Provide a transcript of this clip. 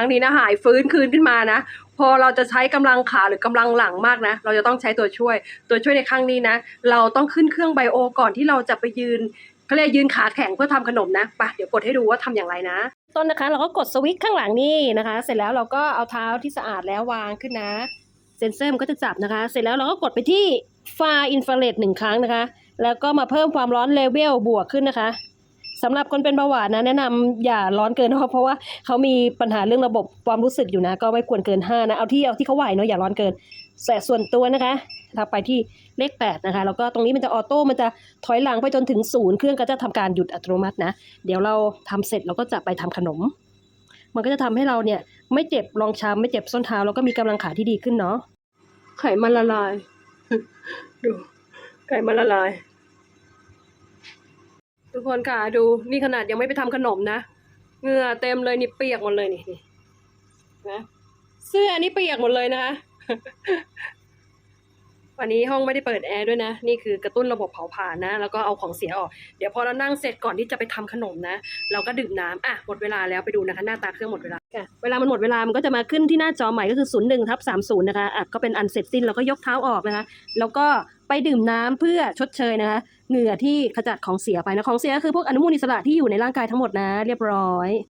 ครั้งนี้นะหายฟื้นคืนขึ้นมานะ พอเราจะใช้กำลังขาหรือกำลังหลังมากนะ เราจะต้องใช้ตัวช่วย ตัวช่วยในครั้งนี้นะ เราต้องขึ้นเครื่องไบโอก่อนที่เราจะไปยืนเขาเรียกยืนขาแข็งเพื่อทำขนมนะปะเดี๋ยวกดให้ดูว่าทำอย่างไรนะ ต้นนะคะ เราก็กดสวิตช์ข้างหลังนี่นะคะ เสร็จแล้วเราก็เอาเท้าที่สะอาดแล้ววางขึ้นนะ เซนเซอร์มันก็จะจับนะคะ เสร็จแล้วเราก็กดไปที่ฟาอินฟราเรดหนึ่งครั้งนะคะ แล้วก็มาเพิ่มความร้อนเลเวลบวกขึ้นนะคะ สำหรับคนเป็นเบาหวานนะแนะนำอย่าร้อนเกินนะเพราะว่าเขามีปัญหาเรื่องระบบความรู้สึกอยู่นะ ก็ไม่ควรเกิน 5 นะ เอาที่เอาที่เขาไหวเนาะอย่าร้อนเกินแต่ส่วนตัวนะคะถ้าไปที่เลข 8 นะคะ แล้วก็ตรงนี้มันจะออโต้มันจะถอยหลังไปจนถึงศูนย์เครื่องก็จะทำการหยุดอัตโนมัตินะ เดี๋ยวเราทำเสร็จเราก็จะไปทำขนม มันก็จะทำให้เราเนี่ยไม่เจ็บรองช้ำไม่เจ็บส้นเท้าแล้วก็มีกำลังขาที่ดีขึ้นเนาะไขมันละลาย ดูไขมันละลาย ทุกคนค่ะดูนี่ขนาดยังไม่ไปทำขนมนะเหงื่อเต็มเลยนี่เปียกหมดเลยนี่นี่นะเสื้อนี่เปียกหมดเลยนะคะ วันนี้ห้องไม่ได้เปิดแอร์ด้วยนะ นี่คือกระตุ้นระบบเผาผลาญนะ แล้วก็เอาของเสียออก เดี๋ยวพอเรานั่งเสร็จก่อนที่จะไปทำขนมนะ เราก็ดื่มน้ำอะหมดเวลาแล้วไปดูนะคะ หน้าตาเครื่องหมดเวลาค่ะเวลามันหมดเวลา มันก็จะมาขึ้นที่หน้าจอใหม่ก็คือ 0 1ทับ30 นะคะอะก็เป็นอันเสร็จสิ้นเราก็ยกเท้าออกนะคะ แล้วก็ไปดื่มน้ำเพื่อชดเชยนะคะ เหงื่อที่ขจัดของเสียไปนะ ของเสียก็คือพวกอนุมูลอิสระที่อยู่ในร่างกายทั้งหมดนะ เรียบร้อย